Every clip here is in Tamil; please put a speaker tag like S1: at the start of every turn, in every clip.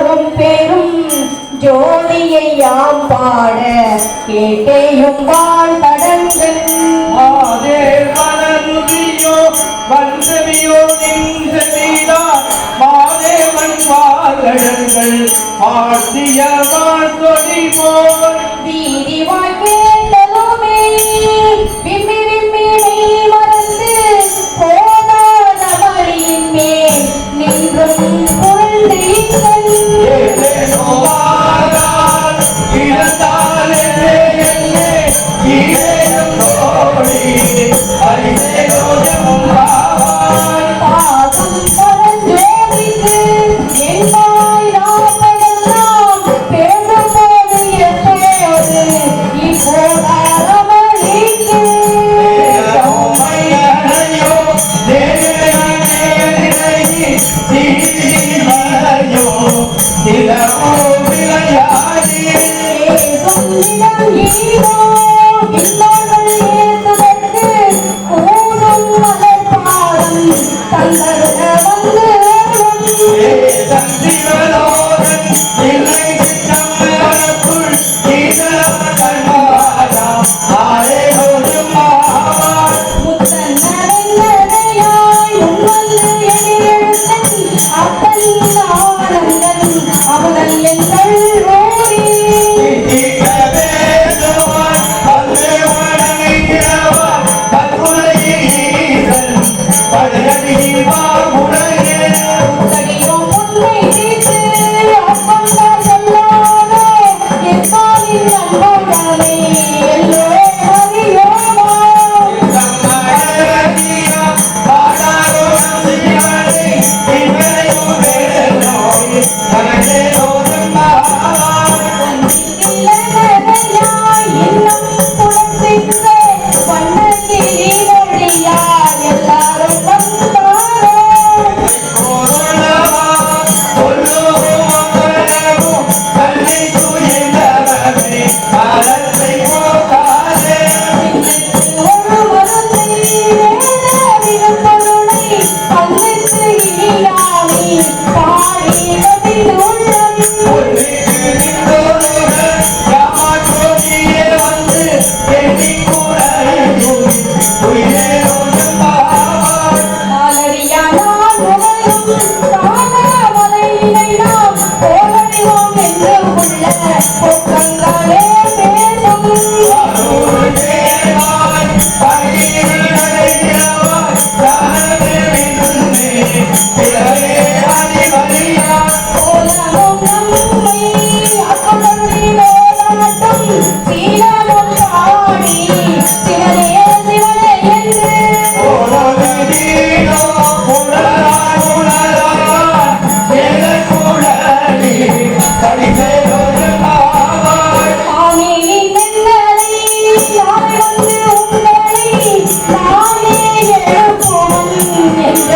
S1: ஆறும் பெரும் ஜோதியை யாம் பாட கேட்டேயும் வாழ் தடங்கள்
S2: மாதே வளருதியோ வந்தவியோ நின்ற மாதேவன்
S1: பாடங்கள் பாட்டிய வாழ்த்தொழிவோம்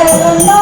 S1: I don't know.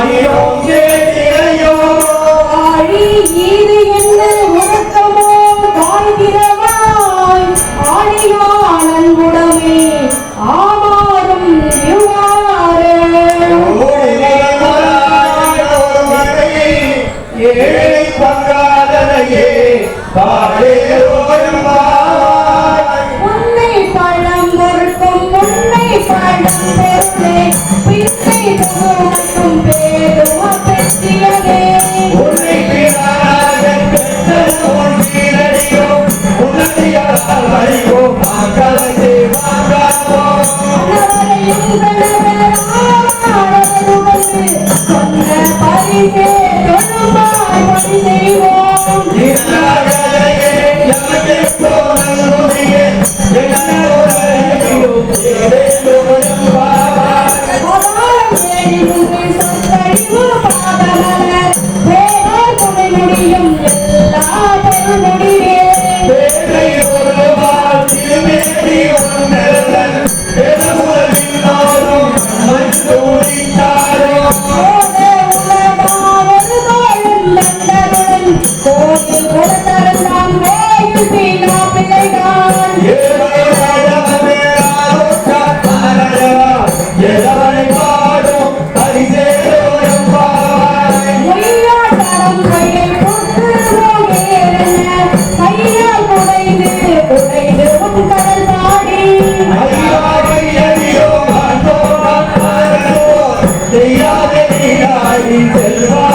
S1: செல்வா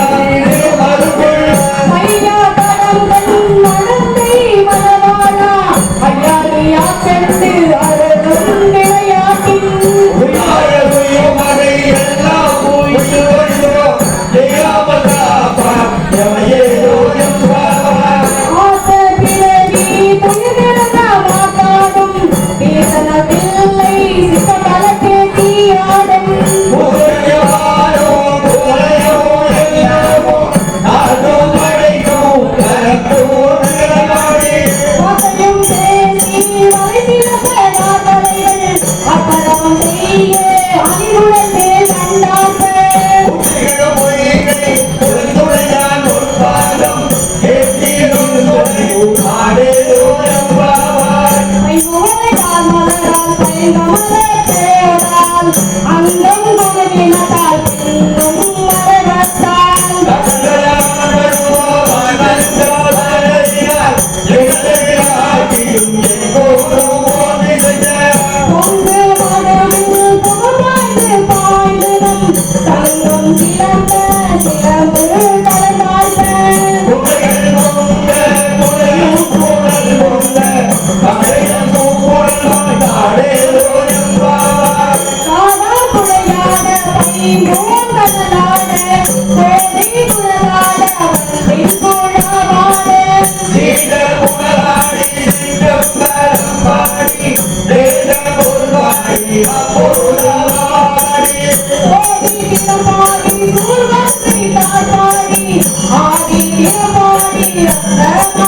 S1: É.